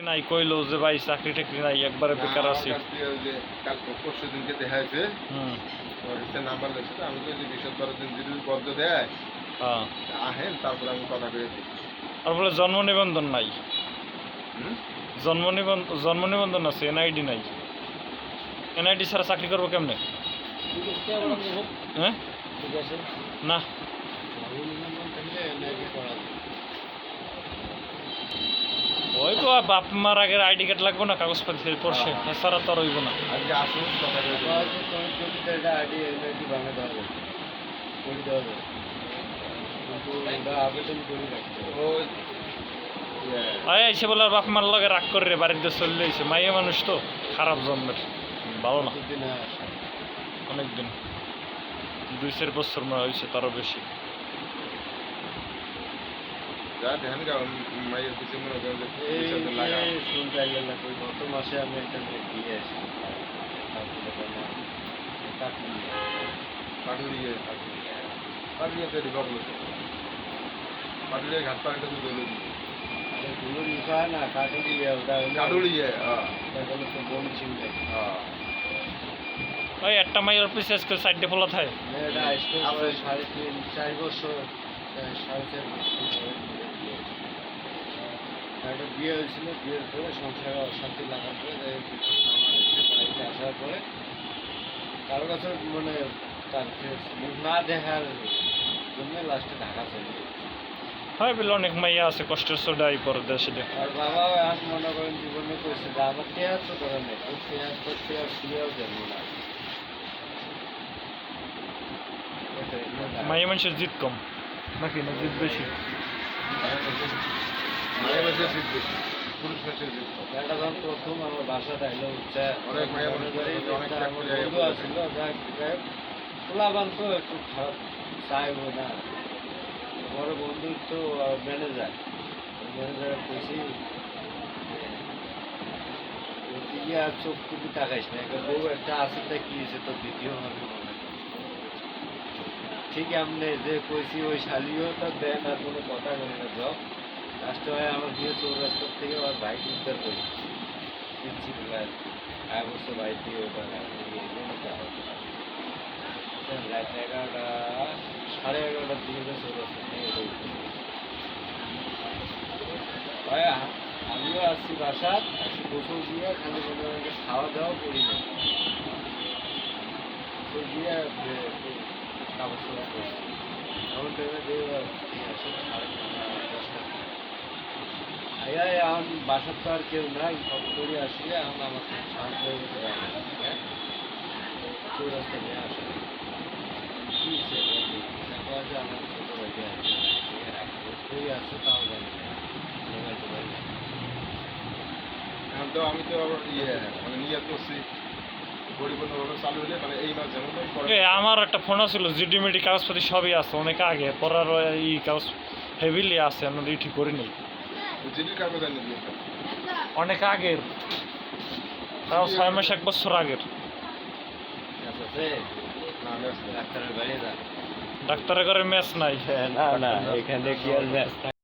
নাই কইলো যে ভাই চাকরি টাকরি নাই একবারে বেকার আছি। পরশু দিনকে দেখা হয়েছে হুম নাম্বার লেগেছে তো আমি তো যে বিশ বারো দিন যদি বদ্ধ দেয় হ্যাঁ। আহেন তারপর আমি কথা দিই আর জন্ম নিবন্ধন নাই? জন্ম নিবন্ধন জন্ম নিবন্ধন আছে এনআইডি নাই। এনআইডি ছাড়া চাকরি করব কেমনে? হ্যাঁ? না ওই তো আর বাপ মার আগের আইডি কার্ড লাগবে না কাগজপত্র পড়ছে। এছাড়া তো আর হইব না। আয় এসে বলে বাপ মার লগে রাগ করে রে বাড়িতে চলে এসে। মাইয়া মানুষ তো খারাপ জন্মের। ভালো না। অনেকদিন দুই চার বছর মনে হয়েছে তারও বেশি। যা ধ্যান গাও মায়ের পিছনে মনে করেন যে এই শুনতে না, ওই গত মাসে আমি একটা দিয়ে আসি। পাটুরিয়ে। পাটুরিয়ে তো রিভাব পাটুরিয়ে ঘাট পাড়িটা তো দৌড়ে হ্যাঁ। হ্যাঁ। ওই একটা মাইয়ার পিছিয়ে আজকে সাইডে ফোলা থাকে সাড়ে তিন চার বছর সাড়ে চার বিয়ে। একটা বিয়ে হয়েছিল বিয়ের পরে সংসারে অশান্তি লাগার পরে বাড়িতে আসার পরে। কারও কাছে মানে তার না দেখার জন্য লাস্টে ঢাকা চলে। হয় বলে অনেক মাইয়া আছে কষ্টের সোডাই পরে দেশে দে আর বাবাও এখন মনে করেন জীবনে কইছে আমার টেয়ার তো ধরে নেই তোর টেয়ার তোর টেয়ার শুয়েও না। মাইয়া মানুষের জিত কম। নাকি না? জিত বেশি। বেশি পুরুষ। যখন প্রথম আমার বাসাটা এলো হচ্ছে অনেক মেয়ে মানুষ অনেক তো একটু খারাপ চাইব না। বড় বন্ধু তো ম্যানেজার ম্যানেজার কইছি চোখ টুকু তাকাইস না? একটা বউ একটা আছে তা কি হয়েছে তো দ্বিতীয় হবে ঠিক এমনি যে কইছি ওই শালিও তো দেন আর কোনো কথা বলে না জব। লাস্ট হয় আমার বিয়ে চৌরাস্তার থেকে আমার বাইক উদ্ধার করি দিচ্ছি প্রায় এক বছর বাইক দিয়ে ওটা রাত এগারোটা, সাড়ে এগারোটার দিকে যে চৌরাস্তা থেকে। আমিও আসছি বাসার একটু গোসল দিয়ে, খালি হয় খাওয়া দাওয়া করি না গোসল দিয়ে কাপড় চোপড় করছি এমন টাইমে দিয়ে ঠিক আছে সাড়ে নটা, দশটা আয়া এখন বাসার তো আর কেউ নাই সব করে আসি এখন আমার খুব শান্ত হয়ে গেছে রান্না, হ্যাঁ? চৌরাস্তা নিয়ে আসে কি হয়েছে যে আমার ছোট ভাইটা আছে ওই আছে তাও জানি না মোবাইল টোবাইল নাই। এখন তো আমি তো ইয়ে মানে নিয়ে করছি হলে মানে আমার একটা ফোন আছিল জিডিমিডি কাগজপাতি সবই আছে অনেক আগে পড়ার এই কাগজ হেভিলি আছে আমরা ঠিক করি অনেক আগের। তাও ছয় মাস এক বছর আগের। আচ্ছা ডাক্তারের বাড়ি যা ডাক্তারের ঘরে ম্যাচ নাই। না না এখানে কি আর ব্যস্ত